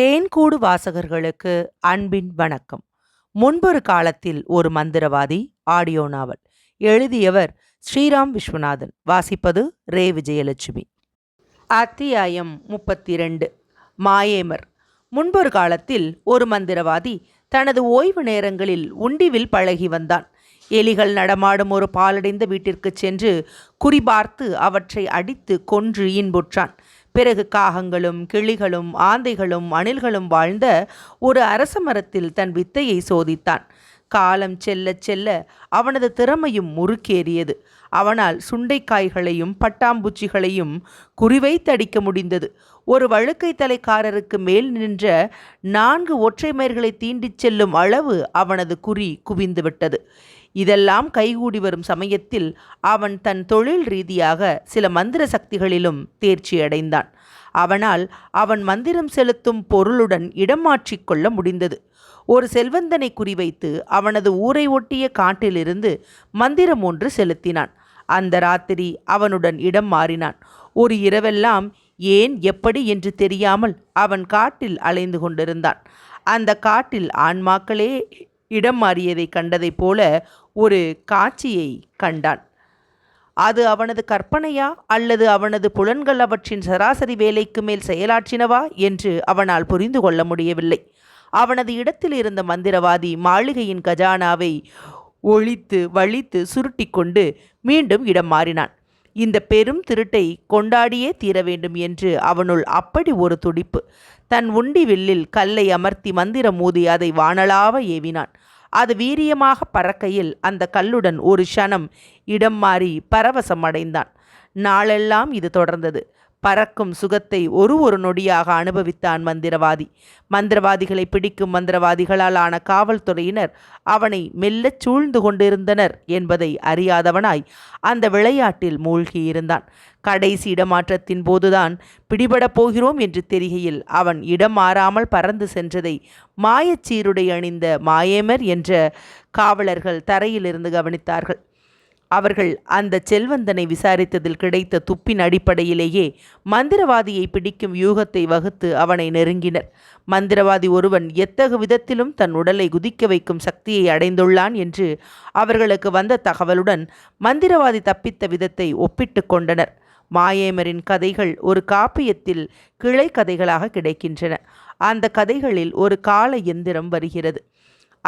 தேன்கூடு வாசகர்களுக்கு அன்பின் வணக்கம். முன்பொரு காலத்தில் ஒரு மந்திரவாதி ஆடியோ நாவல் எழுதியவர் ஸ்ரீராம் விஸ்வநாதன். வாசிப்பது ரே. விஜயலட்சுமி. அத்தியாயம் முப்பத்தி ரெண்டு மாயேமர். முன்பொரு காலத்தில் ஒரு மந்திரவாதி தனது ஓய்வு நேரங்களில் உண்டிவில் பழகி வந்தான். எலிகள் நடமாடும் ஒரு பாலடைந்த வீட்டிற்கு சென்று குறிபார்த்து அவற்றை அடித்து கொன்று இன்புற்றான். பிறகு காகங்களும் கிளிகளும் ஆந்தைகளும் அணில்களும் வாழ்ந்த ஒரு அரச மரத்தில் தன் வித்தையை சோதித்தான். காலம் செல்ல செல்ல அவனது திறமையும் முறுக்கேறியது. அவனால் சுண்டைக்காய்களையும் பட்டாம்பூச்சிகளையும் குறிவைத்தடிக்க முடிந்தது. ஒரு வழுக்கை தலைக்காரருக்கு மேல் நின்ற நான்கு ஒற்றைமேர்களை தீண்டிச் செல்லும் அளவு அவனது குறி குவிந்துவிட்டது இதெல்லாம் கைகூடி வரும் சமயத்தில் அவன் தன் தொழில் ரீதியாக சில மந்திர சக்திகளிலும் தேர்ச்சியடைந்தான் அவனால் அவன் மந்திரம் செலுத்தும் பொருளுடன் இடம் மாற்றிக்கொள்ள முடிந்தது. ஒரு செல்வந்தனை குறிவைத்து அவனது ஊரை ஒட்டிய காட்டிலிருந்து மந்திரம் ஒன்று செலுத்தினான். அந்த ராத்திரி அவனுடன் இடம் மாறினான். ஒரு இரவெல்லாம் ஏன் எப்படி என்று தெரியாமல் அவன் காட்டில் அலைந்து கொண்டிருந்தான். அந்த காட்டில் ஆன்மாக்களே இடம் மாறியதை கண்டதைப் போல ஒரு காட்சியை கண்டான். அது அவனது கற்பனையா அல்லது அவனது புலன்கள் அவற்றின் சராசரி வேலைக்கு மேல் செயலாற்றினவா என்று அவனால் புரிந்து கொள்ள முடியவில்லை. அவனது இடத்தில் இருந்த மந்திரவாதி மாளிகையின் கஜானாவை ஒழித்து வழித்து சுருட்டி கொண்டு மீண்டும் இடம் மாறினான். இந்த பெரும் திருட்டை கொண்டாடியே தீர வேண்டும் என்று அவனுள் அப்படி ஒரு துடிப்பு. தன் உண்டி வில்லில் கல்லை அமர்த்தி மந்திரம் மூதி அதை வானலாவ ஏவினான். அது வீரியமாக பறக்கையில் அந்த கல்லுடன் ஒரு க்ஷணம் இடம் மாறி பரவசம் அடைந்தான். நாளெல்லாம் இது தொடர்ந்தது. பறக்கும் சுகத்தை ஒரு ஒரு நொடியாக அனுபவித்தான் மந்திரவாதி. மந்திரவாதிகளை பிடிக்கும் மந்திரவாதிகளால் ஆன காவல்துறையினர் அவனை மெல்லச் சூழ்ந்து கொண்டிருந்தனர் என்பதை அறியாதவனாய் அந்த விளையாட்டில் மூழ்கியிருந்தான். கடைசி இடமாற்றத்தின் போதுதான் பிடிபடப் போகிறோம் என்று தெரிகையில் அவன் இடம் மாறாமல் பறந்து சென்றதை மாயச்சீருடை அணிந்த மாயேமர் என்ற காவலர்கள் தரையிலிருந்து கவனித்தார்கள். அவர்கள் அந்த செல்வந்தனை விசாரித்ததில் கிடைத்த துப்பின் அடிப்படையிலேயே மந்திரவாதியை பிடிக்கும் யூகத்தை வகுத்து அவனை நெருங்கினர். மந்திரவாதி ஒருவன் எத்தகு விதத்திலும் தன் உடலை குதிக்க வைக்கும் சக்தியை அடைந்துள்ளான் என்று அவர்களுக்கு வந்த தகவலுடன் மந்திரவாதி தப்பித்த விதத்தை ஒப்பிட்டு கொண்டனர். மாயேமரின் கதைகள் ஒரு காப்பியத்தில் கிளை கதைகளாக கிடைக்கின்றன. அந்த கதைகளில் ஒரு கால எந்திரம் வருகிறது.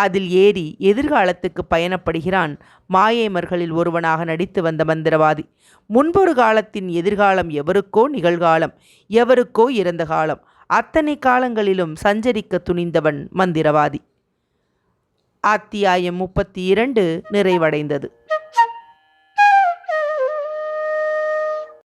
அதில் ஏறி எதிர்காலத்துக்கு பயணப்படுகிறான் மாயேமர்களில் ஒருவனாக நடித்து வந்த மந்திரவாதி. முன்பொரு காலத்தின் எதிர்காலம் எவருக்கோ நிகழ்காலம் எவருக்கோ இறந்த காலம் அத்தனை காலங்களிலும் சஞ்சரிக்க துணிந்தவன் மந்திரவாதி. அத்தியாயம் முப்பத்தி இரண்டு நிறைவடைந்தது.